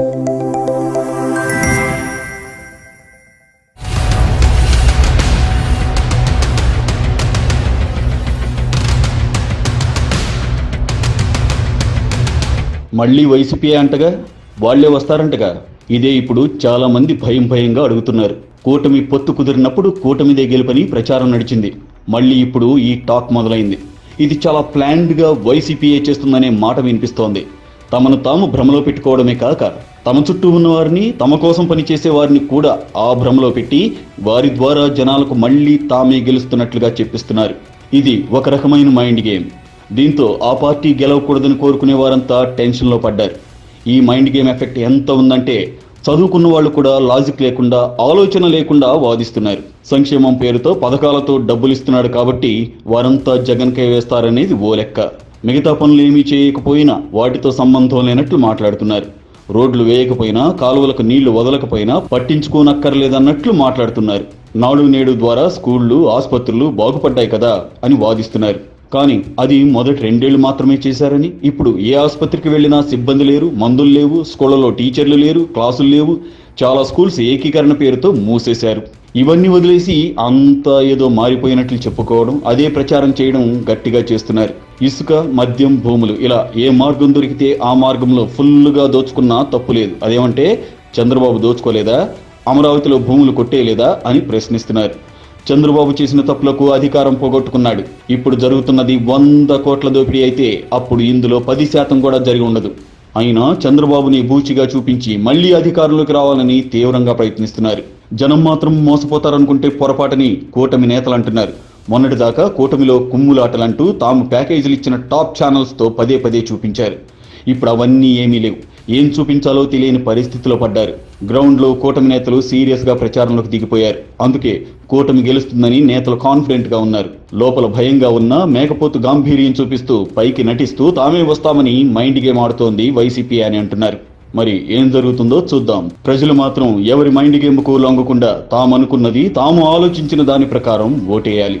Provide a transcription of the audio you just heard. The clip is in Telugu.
మళ్ళీ వైసీపీ అంటగా వాళ్ళే వస్తారంటగా. ఇదే ఇప్పుడు చాలా మంది భయం భయంగా అడుగుతున్నారు. కూటమి పొత్తు కుదిరినప్పుడు కూటమిదే గెలుపని ప్రచారం నడిచింది. మళ్ళీ ఇప్పుడు ఈ టాక్ మొదలైంది. ఇది చాలా ప్లాన్డ్గా వైసీపీఏ చేస్తుందనే మాట వినిపిస్తోంది. తమను తాము భ్రమలో పెట్టుకోవడమే కాక తమ చుట్టూ ఉన్నవారిని తమ కోసం పనిచేసే వారిని కూడా ఆ భ్రమలో పెట్టి వారి ద్వారా జనాలకు మళ్ళీ తామే గెలుస్తున్నట్లుగా చెప్పిస్తున్నారు. ఇది ఒక రకమైన మైండ్ గేమ్. దీంతో ఆ పార్టీ గెలవకూడదని కోరుకునే వారంతా టెన్షన్లో పడ్డారు. ఈ మైండ్ గేమ్ ఎఫెక్ట్ ఎంత ఉందంటే చదువుకున్న వాళ్ళు కూడా లాజిక్ లేకుండా ఆలోచన లేకుండా వాదిస్తున్నారు. సంక్షేమం పేరుతో పథకాలతో డబ్బులు ఇస్తున్నాడు కాబట్టి వారంతా జగన్కే వేస్తారనేది ఓ లెక్క. మిగతా పనులు ఏమీ చేయకపోయినా వాటితో సంబంధం లేనట్లు మాట్లాడుతున్నారు. రోడ్లు వేయకపోయినా కాలువలకు నీళ్ళు వదలకపోయినా పట్టించుకోనక్కర్లేదన్నట్లు మాట్లాడుతున్నారు. నాడు నేడు ద్వారా స్కూళ్ళు ఆసుపత్రులు బాగుపడ్డాయి కదా అని వాదిస్తున్నారు. కానీ అది మొదటి రెండేళ్ళు మాత్రమే చేశారని ఇప్పుడు ఏ ఆసుపత్రికి వెళ్ళినా సిబ్బంది లేరు మందులు లేవు స్కూళ్ళలో టీచర్లు లేరు క్లాసులు లేవు చాలా స్కూల్స్ ఏకీకరణ పేరుతో మూసేశారు. ఇవన్నీ వదిలేసి అంతా ఏదో మారిపోయినట్లు చెప్పుకోవడం అదే ప్రచారం చేయడం గట్టిగా చేస్తున్నారు. ఇసుక మద్యం భూములు ఇలా ఏ మార్గం దొరికితే ఆ మార్గంలో ఫుల్లుగా దోచుకున్నా తప్పు లేదు. అదేమంటే చంద్రబాబు దోచుకోలేదా? అమరావతిలో భూములు కొట్టేయలేదా అని ప్రశ్నిస్తున్నారు. చంద్రబాబు చేసిన తప్పులకు అధికారం పోగొట్టుకున్నాడు. ఇప్పుడు జరుగుతున్నది వంద కోట్ల దోపిడీ అయితే అప్పుడు ఇందులో పది శాతం కూడా జరిగి ఉండదు. అయినా చంద్రబాబుని బూచిగా చూపించి మళ్ళీ అధికారంలోకి రావాలని తీవ్రంగా ప్రయత్నిస్తున్నారు. జనం మాత్రం మోసపోతారనుకుంటే పొరపాటని కూటమి నేతలు అంటున్నారు. మొన్నటిదాకా కూటమిలో కుమ్ములాటలంటూ తాము ప్యాకేజీలు ఇచ్చిన టాప్ ఛానల్స్తో పదే పదే చూపించారు. ఇప్పుడు అవన్నీ ఏమీ లేవు. ఏం చూపించాలో తెలియని పరిస్థితిలో పడ్డారు. గ్రౌండ్లో కూటమి నేతలు సీరియస్గా ప్రచారంలోకి దిగిపోయారు. అందుకే కూటమి గెలుస్తుందని నేతలు కాన్ఫిడెంట్గా ఉన్నారు. లోపల భయంగా ఉన్న మేకపోతు గాంభీర్యం చూపిస్తూ పైకి నటిస్తూ తామే వస్తామని మైండ్ గేమ్ ఆడుతోంది వైసీపీ అని అంటున్నారు. మరి ఏం జరుగుతుందో చూద్దాం. ప్రజలు మాత్రం ఎవరి మైండ్ గేమ్కు లొంగకుండా తాము అనుకున్నది తాము ఆలోచించిన దాని ప్రకారం ఓటేయాలి.